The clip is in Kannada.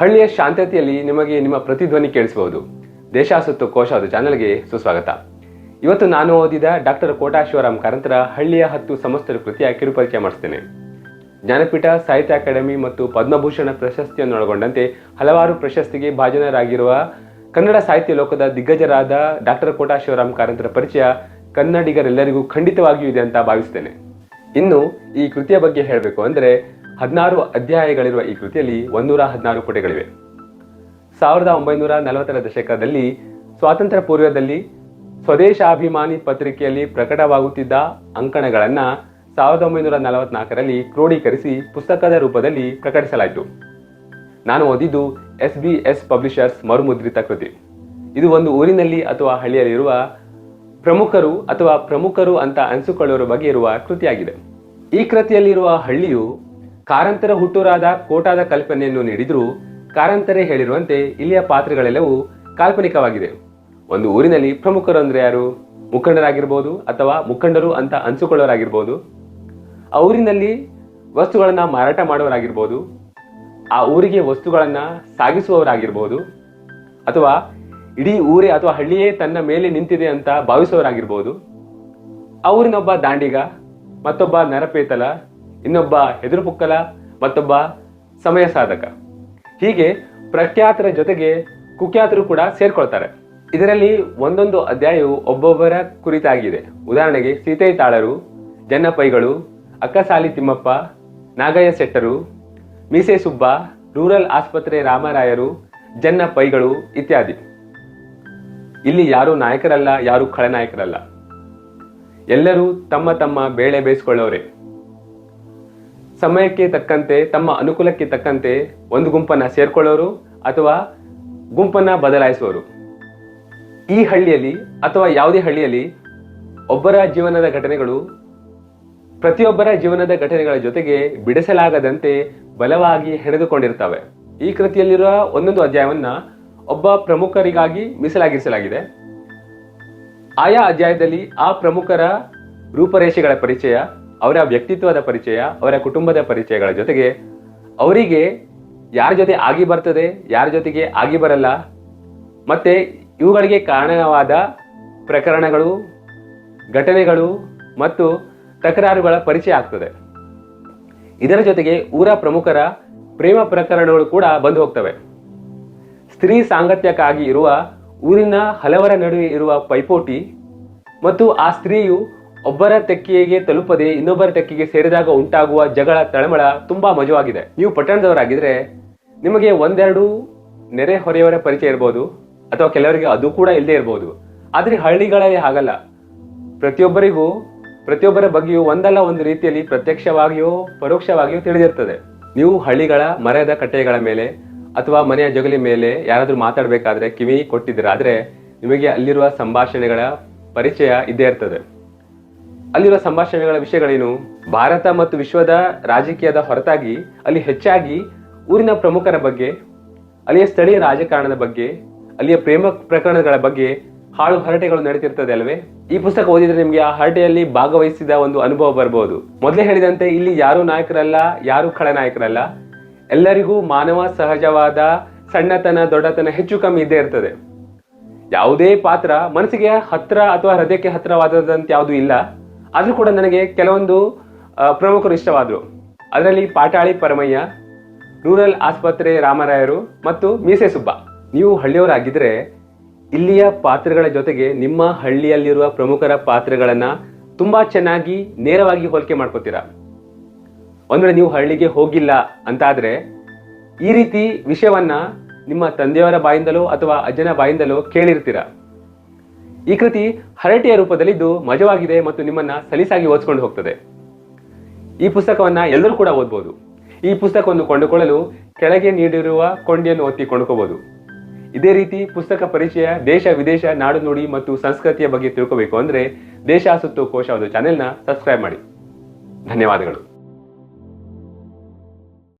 ಹಳ್ಳಿಯ ಶಾಂತತೆಯಲ್ಲಿ ನಿಮಗೆ ನಿಮ್ಮ ಪ್ರತಿಧ್ವನಿ ಕೇಳಿಸಬಹುದು. ದೇಶ ಸುತ್ತು ಕೋಶ ಅದು ಚಾನೆಲ್ಗೆ ಸುಸ್ವಾಗತ. ಇವತ್ತು ನಾನು ಓದಿದ ಡಾಕ್ಟರ್ ಕೋಟಾ ಶಿವರಾಮ್ ಕಾರಂತರ ಹಳ್ಳಿಯ ಹತ್ತು ಸಮಸ್ತರ ಕೃತಿಯ ಕಿರುಪರಿಚಯ ಮಾಡಿಸ್ತೇನೆ. ಜ್ಞಾನಪೀಠ, ಸಾಹಿತ್ಯ ಅಕಾಡೆಮಿ ಮತ್ತು ಪದ್ಮಭೂಷಣ ಪ್ರಶಸ್ತಿಯನ್ನೊಳಗೊಂಡಂತೆ ಹಲವಾರು ಪ್ರಶಸ್ತಿಗೆ ಭಾಜನರಾಗಿರುವ ಕನ್ನಡ ಸಾಹಿತ್ಯ ಲೋಕದ ದಿಗ್ಗಜರಾದ ಡಾಕ್ಟರ್ ಕೋಟಾ ಶಿವರಾಮ್ ಕಾರಂತರ ಪರಿಚಯ ಕನ್ನಡಿಗರೆಲ್ಲರಿಗೂ ಖಂಡಿತವಾಗಿಯೂ ಇದೆ ಅಂತ ಭಾವಿಸ್ತೇನೆ. ಇನ್ನು ಈ ಕೃತಿಯ ಬಗ್ಗೆ ಹೇಳಬೇಕು ಅಂದರೆ ಹದಿನಾರು ಅಧ್ಯಾಯಗಳಿರುವ ಈ ಕೃತಿಯಲ್ಲಿ ಒಂದೂರ ಹದಿನಾರು ಪುಟಗಳಿವೆ ಸಾವಿರದ ಒಂಬೈನೂರ ನಲವತ್ತರ ದಶಕದಲ್ಲಿ ಸ್ವಾತಂತ್ರ್ಯ ಪೂರ್ವದಲ್ಲಿ ಸ್ವದೇಶಾಭಿಮಾನಿ ಪತ್ರಿಕೆಯಲ್ಲಿ ಪ್ರಕಟವಾಗುತ್ತಿದ್ದ ಅಂಕಣಗಳನ್ನು ಸಾವಿರದ ಒಂಬೈನೂರ ನಲವತ್ನಾಲ್ಕರಲ್ಲಿ ಕ್ರೋಢೀಕರಿಸಿ ಪುಸ್ತಕದ ರೂಪದಲ್ಲಿ ಪ್ರಕಟಿಸಲಾಯಿತು. ನಾನು ಓದಿದ್ದು ಎಸ್ ಬಿ ಎಸ್ ಪಬ್ಲಿಷರ್ಸ್ ಮರುಮುದ್ರಿತ ಕೃತಿ. ಇದು ಒಂದು ಊರಿನಲ್ಲಿ ಅಥವಾ ಹಳ್ಳಿಯಲ್ಲಿರುವ ಪ್ರಮುಖರು ಅಥವಾ ಪ್ರಮುಖರು ಅಂತ ಅನಿಸಿಕೊಳ್ಳುವ ಬಗ್ಗೆ ಇರುವ ಕೃತಿಯಾಗಿದೆ. ಈ ಕೃತಿಯಲ್ಲಿರುವ ಹಳ್ಳಿಯು ಕಾರಂತರ ಹುಟ್ಟೂರಾದ ಕೋಟಾದ ಕಲ್ಪನೆಯನ್ನು ನೀಡಿದರೂ ಕಾರಂತರೇ ಹೇಳಿರುವಂತೆ ಇಲ್ಲಿಯ ಪಾತ್ರಗಳೆಲ್ಲವೂ ಕಾಲ್ಪನಿಕವಾಗಿದೆ ಒಂದು ಊರಿನಲ್ಲಿ ಪ್ರಮುಖರು ಅಂದ್ರೆ ಯಾರು? ಮುಖಂಡರಾಗಿರ್ಬೋದು ಅಥವಾ ಮುಖಂಡರು ಅಂತ ಅನ್ಸುಕೊಳ್ಳೋರಾಗಿರ್ಬೋದು. ಆ ಊರಿನಲ್ಲಿ ವಸ್ತುಗಳನ್ನ ಮಾರಾಟ ಮಾಡೋರಾಗಿರ್ಬೋದು ಆ ಊರಿಗೆ ವಸ್ತುಗಳನ್ನ ಸಾಗಿಸುವವರಾಗಿರ್ಬೋದು. ಅಥವಾ ಇಡೀ ಊರೇ ಅಥವಾ ಹಳ್ಳಿಯೇ ತನ್ನ ಮೇಲೆ ನಿಂತಿದೆ ಅಂತ ಭಾವಿಸೋರಾಗಿರ್ಬೋದು ಆ ಊರಿನೊಬ್ಬ ದಾಂಡಿಗ, ಮತ್ತೊಬ್ಬ ನರಪೇತಲ ಇನ್ನೊಬ್ಬ ಹೆದರು ಪುಕ್ಕಲ, ಮತ್ತೊಬ್ಬ ಸಮಯ ಸಾಧಕ. ಹೀಗೆ ಪ್ರಖ್ಯಾತರ ಜೊತೆಗೆ ಕುಖ್ಯಾತರು ಕೂಡ ಸೇರ್ಕೊಳ್ತಾರೆ. ಇದರಲ್ಲಿ ಒಂದೊಂದು ಅಧ್ಯಾಯವು ಒಬ್ಬೊಬ್ಬರ ಕುರಿತಾಗಿದೆ. ಉದಾಹರಣೆಗೆ ಸೀತೆ ತಾಳರು, ಜನ್ನಪೈಗಳು, ಅಕ್ಕಸಾಲಿ ತಿಮ್ಮಪ್ಪ, ನಾಗಯ್ಯ ಶೆಟ್ಟರು, ಮೀಸೆ ಸುಬ್ಬ, ರೂರಲ್ ಆಸ್ಪತ್ರೆ ರಾಮರಾಯರು ಜನ್ನ ಪೈಗಳು ಇತ್ಯಾದಿ. ಇಲ್ಲಿ ಯಾರು ನಾಯಕರಲ್ಲ, ಯಾರು ಖಳನಾಯಕರಲ್ಲ. ಎಲ್ಲರೂ ತಮ್ಮ ತಮ್ಮ ಬೇಳೆ ಬೇಯಿಸ್ಕೊಳ್ಳೋರೆ. ಸಮಯಕ್ಕೆ ತಕ್ಕಂತೆ, ತಮ್ಮ ಅನುಕೂಲಕ್ಕೆ ತಕ್ಕಂತೆ ಒಂದು ಗುಂಪನ್ನ ಸೇರ್ಕೊಳ್ಳೋರು ಅಥವಾ ಗುಂಪನ್ನ ಬದಲಾಯಿಸುವವರು. ಈ ಹಳ್ಳಿಯಲ್ಲಿ ಅಥವಾ ಯಾವುದೇ ಹಳ್ಳಿಯಲ್ಲಿ ಒಬ್ಬರ ಜೀವನದ ಘಟನೆಗಳು ಪ್ರತಿಯೊಬ್ಬರ ಜೀವನದ ಘಟನೆಗಳ ಜೊತೆಗೆ ಬಿಡಿಸಲಾಗದಂತೆ ಬಲವಾಗಿ ಹೆಣೆದುಕೊಂಡಿರ್ತವೆ ಈ ಕೃತಿಯಲ್ಲಿರುವ ಒಂದೊಂದು ಅಧ್ಯಾಯವನ್ನ ಒಬ್ಬ ಪ್ರಮುಖರಿಗಾಗಿ ಮೀಸಲಾಗಿರಿಸಲಾಗಿದೆ. ಆಯಾ ಅಧ್ಯಾಯದಲ್ಲಿ ಆ ಪ್ರಮುಖರ ರೂಪರೇಷೆಗಳ ಪರಿಚಯ ಅವರ ವ್ಯಕ್ತಿತ್ವದ ಪರಿಚಯ, ಅವರ ಕುಟುಂಬದ ಪರಿಚಯಗಳ ಜೊತೆಗೆ ಅವರಿಗೆ ಯಾರ ಜೊತೆ ಆಗಿ ಬರ್ತದೆ, ಯಾರ ಜೊತೆಗೆ ಆಗಿ ಬರಲ್ಲ, ಮತ್ತೆ ಇವುಗಳಿಗೆ ಕಾರಣವಾದ ಪ್ರಕರಣಗಳು, ಘಟನೆಗಳು ಮತ್ತು ತಕರಾರುಗಳ ಪರಿಚಯ ಆಗ್ತದೆ. ಇದರ ಜೊತೆಗೆ ಊರ ಪ್ರಮುಖರ ಪ್ರೇಮ ಪ್ರಕರಣಗಳು ಕೂಡ ಬಂದು ಹೋಗ್ತವೆ. ಸ್ತ್ರೀ ಸಾಂಗತ್ಯಕ್ಕಾಗಿ ಇರುವ ಊರಿನ ಹಲವರ ನಡುವೆ ಇರುವ ಪೈಪೋಟಿ ಮತ್ತು ಆ ಸ್ತ್ರೀಯು ಒಬ್ಬರ ತೆಕ್ಕಿಗೆ ತಲುಪದೆ ಇನ್ನೊಬ್ಬರ ತೆಕ್ಕಿಗೆ ಸೇರಿದಾಗ ಉಂಟಾಗುವ ಜಗಳ, ತಳಮಳ ತುಂಬಾ ಮಜವಾಗಿದೆ. ನೀವು ಪಟ್ಟಣದವರಾಗಿದ್ರೆ ನಿಮಗೆ ಒಂದೆರಡು ನೆರೆ ಹೊರೆಯವರ ಪರಿಚಯ ಇರ್ಬೋದು, ಅಥವಾ ಕೆಲವರಿಗೆ ಅದು ಕೂಡ ಇಲ್ಲದೆ ಇರಬಹುದು ಆದ್ರೆ ಹಳ್ಳಿಗಳಲ್ಲಿ ಹಾಗಲ್ಲ. ಪ್ರತಿಯೊಬ್ಬರಿಗೂ, ಪ್ರತಿಯೊಬ್ಬರ ಬಗ್ಗೆಯೂ ಒಂದಲ್ಲ ಒಂದು ರೀತಿಯಲ್ಲಿ ಪ್ರತ್ಯಕ್ಷವಾಗಿಯೋ, ಪರೋಕ್ಷವಾಗಿಯೋ ತಿಳಿದಿರ್ತದೆ. ನೀವು ಹಳ್ಳಿಗಳ ಮರದ ಕಟ್ಟೆಗಳ ಮೇಲೆ ಅಥವಾ ಮನೆಯ ಜಗಲಿ ಮೇಲೆ ಯಾರಾದರೂ ಮಾತಾಡಬೇಕಾದ್ರೆ ಕಿವಿ ಕೊಟ್ಟಿದ್ದೀರಾದ್ರೆ ನಿಮಗೆ ಅಲ್ಲಿರುವ ಸಂಭಾಷಣೆಗಳ ಪರಿಚಯ ಇದ್ದೇ ಇರ್ತದೆ. ಅಲ್ಲಿರುವ ಸಂಭಾಷಣೆಗಳ ವಿಷಯಗಳೇನು? ಭಾರತ ಮತ್ತು ವಿಶ್ವದ ರಾಜಕೀಯದ ಹೊರತಾಗಿ, ಅಲ್ಲಿ ಹೆಚ್ಚಾಗಿ ಊರಿನ ಪ್ರಮುಖರ ಬಗ್ಗೆ, ಅಲ್ಲಿಯ ಸ್ಥಳೀಯ ರಾಜಕಾರಣದ ಬಗ್ಗೆ, ಅಲ್ಲಿಯ ಪ್ರೇಮ ಪ್ರಕರಣಗಳ ಬಗ್ಗೆ ಹಾಳು ಹರಟೆಗಳು ನಡೀತಿರ್ತದೆ ಅಲ್ವೇ? ಈ ಪುಸ್ತಕ ಓದಿದ್ರೆ ನಿಮಗೆ ಆ ಹರಟೆಯಲ್ಲಿ ಭಾಗವಹಿಸಿದ ಒಂದು ಅನುಭವ ಬರಬಹುದು ಮೊದಲೇ ಹೇಳಿದಂತೆ ಇಲ್ಲಿ ಯಾರು ನಾಯಕರಲ್ಲ, ಯಾರು ಖಳನಾಯಕರಲ್ಲ ಎಲ್ಲರಿಗೂ ಮಾನವ ಸಹಜವಾದ ಸಣ್ಣತನ, ದೊಡ್ಡತನ ಹೆಚ್ಚು ಕಮ್ಮಿ ಇದ್ದೇ ಇರ್ತದೆ. ಯಾವುದೇ ಪಾತ್ರ ಮನಸ್ಸಿಗೆ ಹತ್ರ ಅಥವಾ ಹೃದಯಕ್ಕೆ ಹತ್ರವಾದದಂತ ಯಾವುದು ಇಲ್ಲ. ಆದ್ರೂ ಕೂಡ ನನಗೆ ಕೆಲವೊಂದು ಪ್ರಮುಖರು ಇಷ್ಟವಾದರು. ಅದರಲ್ಲಿ ಪಾಟಾಳಿ ಪರಮಯ್ಯ, ರೂರಲ್ ಆಸ್ಪತ್ರೆ ರಾಮರಾಯರು ಮತ್ತು ಮೀಸೆ ಸುಬ್ಬ. ನೀವು ಹಳ್ಳಿಯವರಾಗಿದ್ದರೆ ಇಲ್ಲಿಯ ಪಾತ್ರಗಳ ಜೊತೆಗೆ ನಿಮ್ಮ ಹಳ್ಳಿಯಲ್ಲಿರುವ ಪ್ರಮುಖರ ಪಾತ್ರಗಳನ್ನ ತುಂಬಾ ಚೆನ್ನಾಗಿ ನೇರವಾಗಿ ಹೋಲಿಕೆ ಮಾಡ್ಕೋತೀರಾ? ಒಂದು ನೀವು ಹಳ್ಳಿಗೆ ಹೋಗಿಲ್ಲ ಅಂತಾದ್ರೆ ಈ ರೀತಿ ವಿಷಯವನ್ನ ನಿಮ್ಮ ತಂದೆಯವರ ಬಾಯಿಂದಲೋ ಅಥವಾ ಅಜ್ಜನ ಬಾಯಿಂದಲೋ ಕೇಳಿರ್ತೀರ? ಈ ಕೃತಿ ಹರಟೆಯ ರೂಪದಲ್ಲಿದ್ದು ಮಜವಾಗಿದೆ ಮತ್ತು ನಿಮ್ಮನ್ನ ಸಲೀಸಾಗಿ ಓದಿಸ್ಕೊಂಡು ಹೋಗ್ತದೆ. ಈ ಪುಸ್ತಕವನ್ನ ಎಲ್ಲರೂ ಕೂಡ ಓದ್ಬೋದು. ಈ ಪುಸ್ತಕವನ್ನು ಕೊಂಡುಕೊಳ್ಳಲು ಕೆಳಗೆ ನೀಡಿರುವ ಕೊಂಡಿಯನ್ನು ಒತ್ತಿ ಕೊಂಡುಕೋಬಹುದು ಇದೇ ರೀತಿ ಪುಸ್ತಕ ಪರಿಚಯ ದೇಶ, ವಿದೇಶ, ನಾಡು ನುಡಿ ಮತ್ತು ಸಂಸ್ಕೃತಿಯ ಬಗ್ಗೆ ತಿಳ್ಕೋಬೇಕು ಅಂದ್ರೆ ದೇಶ ಸುತ್ತು ಕೋಶ ಚಾನೆಲ್ನ ಸಬ್ಸ್ಕ್ರೈಬ್ ಮಾಡಿ. ಧನ್ಯವಾದಗಳು.